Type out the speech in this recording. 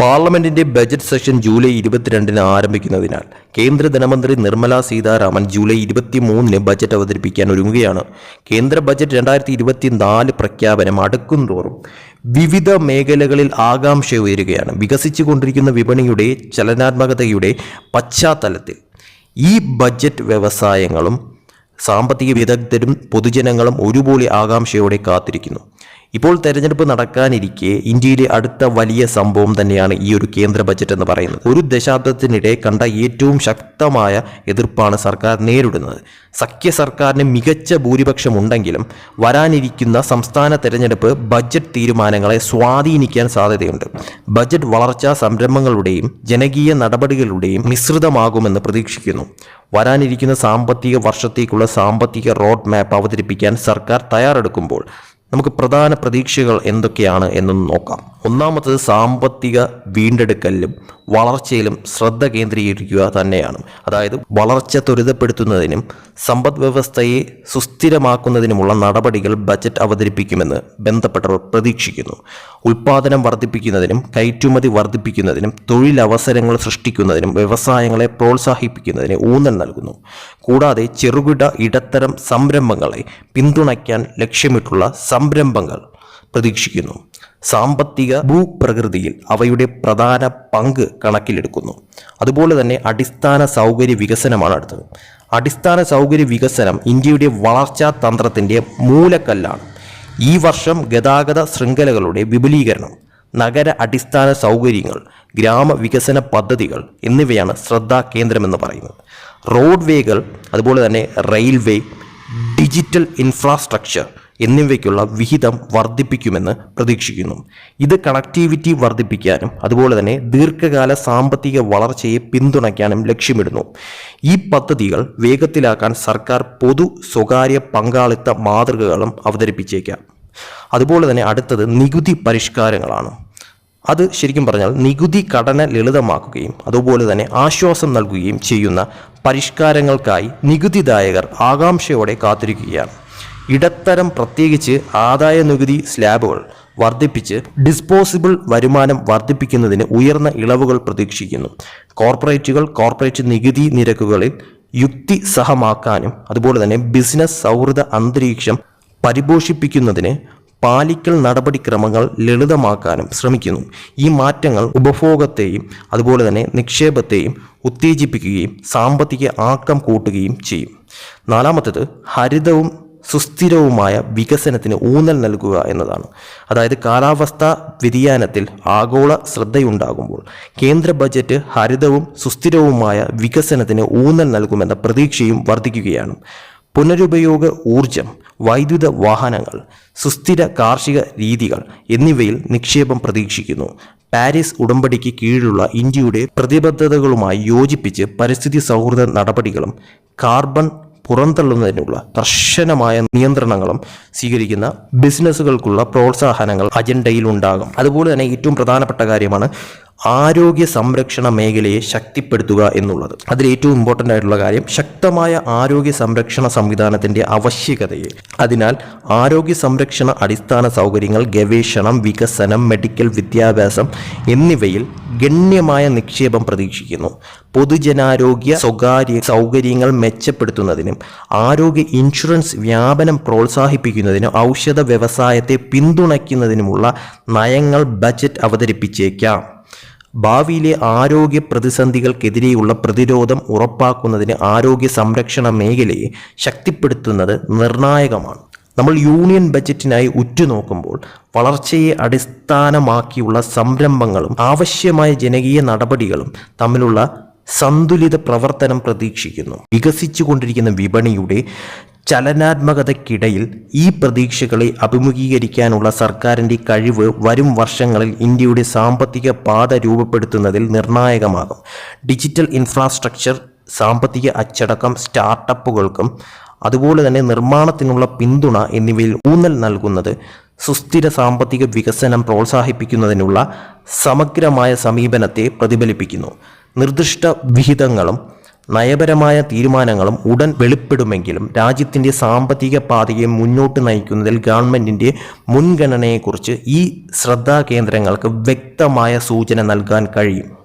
പാർലമെന്റിന്റെ budget session July ഇരുപത്തിരണ്ടിന് ആരംഭിക്കുന്നതിനാൽ കേന്ദ്ര ധനമന്ത്രി നിർമ്മല സീതാരാമൻ ജൂലൈ ഇരുപത്തിമൂന്നിന് ബജറ്റ് അവതരിപ്പിക്കാൻ ഒരുങ്ങുകയാണ്. കേന്ദ്ര ബജറ്റ് രണ്ടായിരത്തി ഇരുപത്തിനാല് പ്രഖ്യാപനം അടുക്കുംതോറും വിവിധ മേഖലകളിൽ ആകാംക്ഷ ഉയരുകയാണ്. വികസിച്ചുകൊണ്ടിരിക്കുന്ന വിപണിയുടെ ചലനാത്മകതയുടെ പശ്ചാത്തലത്തിൽ ഈ ബജറ്റ് വ്യവസായങ്ങളും സാമ്പത്തിക വിദഗ്ധരും പൊതുജനങ്ങളും ഒരുപോലെ ആകാംക്ഷയോടെ കാത്തിരിക്കുന്നു. ഇപ്പോൾ തെരഞ്ഞെടുപ്പ് നടക്കാനിരിക്കെ ഇന്ത്യയിലെ അടുത്ത വലിയ സംഭവം തന്നെയാണ് ഈ ഒരു കേന്ദ്ര ബജറ്റ് എന്ന് പറയുന്നത്. ഒരു ദശാബ്ദത്തിനിടെ കണ്ട ഏറ്റവും ശക്തമായ എതിർപ്പാണ് സർക്കാർ നേരിടുന്നത്. സഖ്യ സർക്കാരിന് മികച്ച ഭൂരിപക്ഷം ഉണ്ടെങ്കിലും വരാനിരിക്കുന്ന സംസ്ഥാന തെരഞ്ഞെടുപ്പ് ബജറ്റ് തീരുമാനങ്ങളെ സ്വാധീനിക്കാൻ സാധ്യതയുണ്ട്. ബജറ്റ് വളർച്ചാ സംരംഭങ്ങളുടെയും ജനകീയ നടപടികളുടെയും മിശ്രിതമാകുമെന്ന് പ്രതീക്ഷിക്കുന്നു. വരാനിരിക്കുന്ന സാമ്പത്തിക വർഷത്തേക്കുള്ള സാമ്പത്തിക റോഡ് മാപ്പ് അവതരിപ്പിക്കാൻ സർക്കാർ തയ്യാറെടുക്കുമ്പോൾ നമുക്ക് പ്രധാന പ്രതീക്ഷകൾ എന്തൊക്കെയാണ് എന്നൊന്ന് നോക്കാം. ഒന്നാമത്തത് സാമ്പത്തിക വീണ്ടെടുക്കലിലും വളർച്ചയിലും ശ്രദ്ധ കേന്ദ്രീകരിക്കുക തന്നെയാണ്. അതായത് വളർച്ച ത്വരിതപ്പെടുത്തുന്നതിനും സമ്പദ് വ്യവസ്ഥയെ സുസ്ഥിരമാക്കുന്നതിനുമുള്ള നടപടികൾ ബജറ്റ് അവതരിപ്പിക്കുമെന്ന് ബന്ധപ്പെട്ടവർ പ്രതീക്ഷിക്കുന്നു. ഉൽപാദനം വർദ്ധിപ്പിക്കുന്നതിനും കയറ്റുമതി വർദ്ധിപ്പിക്കുന്നതിനും തൊഴിലവസരങ്ങൾ സൃഷ്ടിക്കുന്നതിനും വ്യവസായങ്ങളെ പ്രോത്സാഹിപ്പിക്കുന്നതിന് ഊന്നൽ നൽകുന്നു. കൂടാതെ ചെറുകിട ഇടത്തരം സംരംഭങ്ങളെ പിന്തുണയ്ക്കാൻ ലക്ഷ്യമിട്ടുള്ള സംരംഭങ്ങൾ പ്രതീക്ഷിക്കുന്നു. സാമ്പത്തിക ഭൂപ്രകൃതിയിൽ അവയുടെ പ്രധാന പങ്ക് കണക്കിലെടുക്കുന്നു. അതുപോലെ തന്നെ അടിസ്ഥാന സൗകര്യ വികസനമാണ് അടുത്തത്. അടിസ്ഥാന സൗകര്യ വികസനം ഇന്ത്യയുടെ വളർച്ചാ തന്ത്രത്തിന്റെ മൂലക്കല്ലാണ്. ഈ വർഷം ഗതാഗത ശൃംഖലകളുടെ വിപുലീകരണം നഗര അടിസ്ഥാന സൗകര്യങ്ങൾ ഗ്രാമവികസന പദ്ധതികൾ എന്നിവയാണ് ശ്രദ്ധാ കേന്ദ്രമെന്ന് പറയുന്നത്. റോഡ്വേകൾ അതുപോലെ തന്നെ റെയിൽവേ ഡിജിറ്റൽ ഇൻഫ്രാസ്ട്രക്ചർ എന്നിവയ്ക്കുള്ള വിഹിതം വർദ്ധിപ്പിക്കുമെന്ന് പ്രതീക്ഷിക്കുന്നു. ഇത് കണക്ടിവിറ്റി വർദ്ധിപ്പിക്കാനും അതുപോലെ തന്നെ ദീർഘകാല സാമ്പത്തിക വളർച്ചയെ പിന്തുണയ്ക്കാനും ലക്ഷ്യമിടുന്നു. ഈ പദ്ധതികൾ വേഗത്തിലാക്കാൻ സർക്കാർ പൊതു സ്വകാര്യ പങ്കാളിത്ത മാതൃകകളും അവതരിപ്പിച്ചേക്കാം. അതുപോലെ തന്നെ അടുത്തത് നികുതി പരിഷ്കാരങ്ങളാണ്. അത് ശരിക്കും പറഞ്ഞാൽ നികുതി ഘടന ലളിതമാക്കുകയും അതുപോലെ തന്നെ ആശ്വാസം നൽകുകയും ചെയ്യുന്ന പരിഷ്കാരങ്ങൾക്കായി നികുതിദായകർ ആകാംക്ഷയോടെ കാത്തിരിക്കുകയാണ്. ഇടത്തരം പ്രത്യേകിച്ച് ആദായ നികുതി സ്ലാബുകൾ വർദ്ധിപ്പിച്ച് ഡിസ്പോസിബിൾ വരുമാനം വർദ്ധിപ്പിക്കുന്നതിന് ഉയർന്ന ഇളവുകൾ പ്രതീക്ഷിക്കുന്നു. കോർപ്പറേറ്റുകൾ കോർപ്പറേറ്റ് നികുതി നിരക്കുകളിൽ യുക്തിസഹമാക്കാനും അതുപോലെ തന്നെ ബിസിനസ് സൗഹൃദ അന്തരീക്ഷം പരിപോഷിപ്പിക്കുന്നതിന് പാലിക്കൽ നടപടിക്രമങ്ങൾ ലളിതമാക്കാനും ശ്രമിക്കുന്നു. ഈ മാറ്റങ്ങൾ ഉപഭോഗത്തെയും അതുപോലെ തന്നെ നിക്ഷേപത്തെയും ഉത്തേജിപ്പിക്കുകയും സാമ്പത്തിക ആക്കം കൂട്ടുകയും ചെയ്യും. നാലാമത്തേത് ഹരിതവും സുസ്ഥിരവുമായ വികസനത്തിന് ഊന്നൽ നൽകുക എന്നതാണ്. അതായത് കാലാവസ്ഥാ വ്യതിയാനത്തിൽ ആഗോള ശ്രദ്ധയുണ്ടാകുമ്പോൾ കേന്ദ്ര ബജറ്റ് ഹരിതവും സുസ്ഥിരവുമായ വികസനത്തിന് ഊന്നൽ നൽകുമെന്ന പ്രതീക്ഷയും വർദ്ധിക്കുകയാണ്. പുനരുപയോഗ ഊർജം വൈദ്യുത വാഹനങ്ങൾ സുസ്ഥിര കാർഷിക രീതികൾ എന്നിവയിൽ നിക്ഷേപം പ്രതീക്ഷിക്കുന്നു. പാരീസ് ഉടമ്പടിക്ക് കീഴിലുള്ള ഇന്ത്യയുടെ പ്രതിബദ്ധതകളുമായി യോജിപ്പിച്ച് പരിസ്ഥിതി സൗഹൃദ നടപടികളും കാർബൺ പുറന്തള്ളുന്നതിനുള്ള കർശനമായ നിയന്ത്രണങ്ങളും സ്വീകരിക്കുന്ന ബിസിനസ്സുകൾക്കുള്ള പ്രോത്സാഹനങ്ങൾ അജണ്ടയിൽ ഉണ്ടാകും അതുപോലെ തന്നെ ഏറ്റവും പ്രധാനപ്പെട്ട കാര്യമാണ് ആരോഗ്യ സംരക്ഷണ മേഖലയെ ശക്തിപ്പെടുത്തുക എന്നുള്ളത്. അതിൽ ഏറ്റവും ഇമ്പോർട്ടന്റ് ആയിട്ടുള്ള കാര്യം ശക്തമായ ആരോഗ്യ സംരക്ഷണ സംവിധാനത്തിന്റെ ആവശ്യകതയെ. അതിനാൽ ആരോഗ്യ സംരക്ഷണ അടിസ്ഥാന സൗകര്യങ്ങൾ ഗവേഷണം വികസനം മെഡിക്കൽ വിദ്യാഭ്യാസം എന്നിവയിൽ ഗണ്യമായ നിക്ഷേപം പ്രതീക്ഷിക്കുന്നു. പൊതുജനാരോഗ്യ സ്വകാര്യ സൗകര്യങ്ങൾ മെച്ചപ്പെടുത്തുന്നതിനും ആരോഗ്യ ഇൻഷുറൻസ് വ്യാപനം പ്രോത്സാഹിപ്പിക്കുന്നതിനും ഔഷധ വ്യവസായത്തെ പിന്തുണയ്ക്കുന്നതിനുമുള്ള നയങ്ങൾ ബജറ്റ് അവതരിപ്പിച്ചേക്കാം. ഭാവിയിലെ ആരോഗ്യ പ്രതിസന്ധികൾക്കെതിരെയുള്ള പ്രതിരോധം ഉറപ്പാക്കുന്നതിന് ആരോഗ്യ സംരക്ഷണ മേഖലയെ ശക്തിപ്പെടുത്തുന്നത് നിർണായകമാണ്. നമ്മൾ യൂണിയൻ ബജറ്റിനായി ഉറ്റുനോക്കുമ്പോൾ വളർച്ചയെ അടിസ്ഥാനമാക്കിയുള്ള സംരംഭങ്ങളും ആവശ്യമായ ജനകീയ നടപടികളും തമ്മിലുള്ള സന്തുലിത പ്രവർത്തനം പ്രതീക്ഷിക്കുന്നു. വികസിച്ചുകൊണ്ടിരിക്കുന്ന വിപണിയുടെ ചലനാത്മകതയ്ക്കിടയിൽ ഈ പ്രതീക്ഷകളെ അഭിമുഖീകരിക്കാനുള്ള സർക്കാരിന്റെ കഴിവ് വരും വർഷങ്ങളിൽ ഇന്ത്യയുടെ സാമ്പത്തിക പാത രൂപപ്പെടുത്തുന്നതിൽ നിർണായകമാകും. ഡിജിറ്റൽ ഇൻഫ്രാസ്ട്രക്ചർ സാമ്പത്തിക അച്ചടക്കം സ്റ്റാർട്ടപ്പുകൾക്കും അതുപോലെ തന്നെ നിർമ്മാണത്തിനുള്ള പിന്തുണ എന്നിവയിൽ ഊന്നൽ നൽകുന്നത് സുസ്ഥിര സാമ്പത്തിക വികസനം പ്രോത്സാഹിപ്പിക്കുന്നതിനുള്ള സമഗ്രമായ സമീപനത്തെ പ്രതിഫലിപ്പിക്കുന്നു. നിർദ്ദിഷ്ട വിഹിതങ്ങളും നയപരമായ തീരുമാനങ്ങളും ഉടൻ വെളിപ്പെടുമെങ്കിലും രാജ്യത്തിന്റെ സാമ്പത്തിക പാതയെ മുന്നോട്ട് നയിക്കുന്നതിൽ ഗവൺമെന്റിന്റെ മുൻഗണനയെക്കുറിച്ച് ഈ ശ്രദ്ധാകേന്ദ്രങ്ങൾക്ക് വ്യക്തമായ സൂചന നൽകാൻ കഴിയും.